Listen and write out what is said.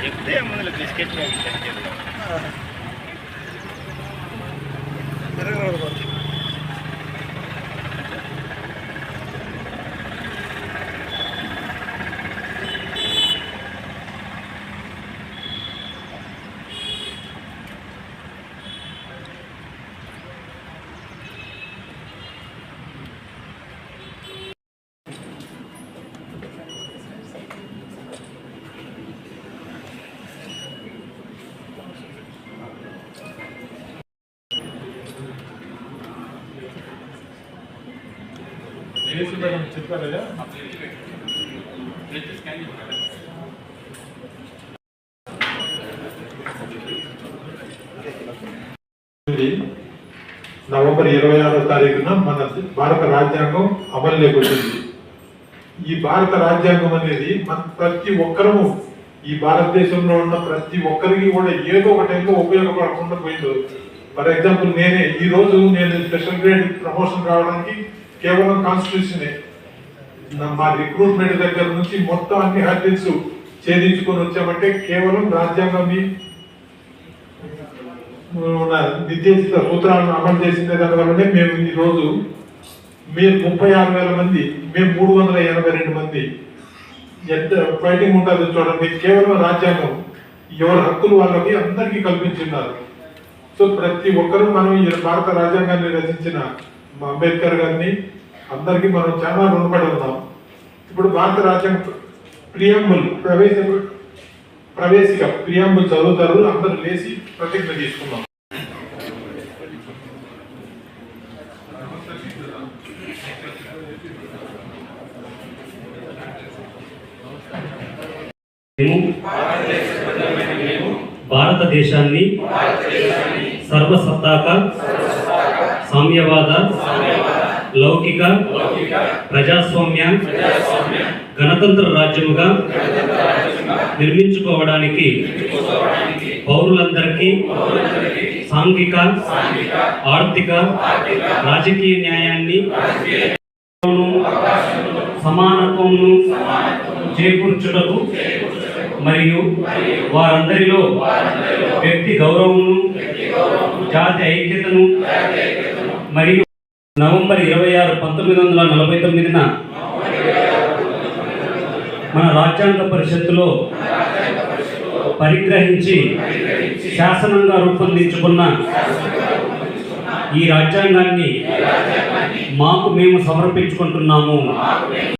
చెప్తే ముందు బిస్కెట్ చెప్పారా చెప్పారయ్యా? నవంబర్ ఇరవై ఆరో తారీఖున మన భారత రాజ్యాంగం అమలులోకి వచ్చింది. ఈ భారత రాజ్యాంగం అనేది మన ప్రతి ఒక్కరము ఈ భారతదేశంలో ఉన్న ప్రతి ఒక్కరికి కూడా ఏదో ఒక టైంలో ఉపయోగపడకుండా పోయింది. ఫర్ ఎగ్జాంపుల్ నేనే ఈ రోజు నేను స్పెషల్ గ్రేడ్ ప్రమోషన్ రావడానికి కేవలం కాన్స్టిట్యూషనే మా రిక్రూట్మెంట్ దగ్గర నుంచి మొత్తం అన్ని హర్డిల్స్ ఛేదించుకొని వచ్చామంటే కేవలం రాజ్యాంగం ఉన్న నిర్దేశిత సూత్రాలను అమలు చేసిన దానివల్లనే మేము ఈ రోజు మీరు ముప్పై ఆరు వేల మంది మేము మూడు వందల ఎనభై రెండు మంది ఎంత ఫైటింగ్ ఉంటుందో చూడండి. కేవలం రాజ్యాంగం ఎవరి హక్కులు వాళ్ళకి అందరికీ కల్పించున్నారు సో ప్రతి ఒక్కరూ మనం ఈ భారత రాజ్యాంగాన్ని రచించిన మా అంబేద్కర్ గారిని అందరికీ మనం చాలా రుణపడి ఉన్నాం ఇప్పుడు భారత రాజ్యాంగ ప్రియాంబుల్ ప్రవేశ ప్రవేశిక ప్రియాంబుల్ చదువుతారు. అందరూ లేచి ప్రతిజ్ఞ తీసుకున్నాం మేము భారతదేశాన్ని సర్వసత్తాక సామ్యవాద లౌకిక ప్రజాస్వామ్య గణతంత్ర రాజ్యముగా నిర్మించుకోవడానికి పౌరులందరికీ సాంఘిక ఆర్థిక రాజకీయ న్యాయాన్ని సమానత్వమును చేకూర్చుటకు మరియు వారందరిలో వ్యక్తి గౌరవమును జాతి ఐక్యతను మరియు నవంబర్ ఇరవై ఆరు పంతొమ్మిది వందల నలభై తొమ్మిదిన మన రాజ్యాంగ పరిషత్తులో పరిగ్రహించి శాసనంగా రూపొందించుకున్న ఈ రాజ్యాంగాన్ని మాకు మేము సమర్పించుకుంటున్నాము.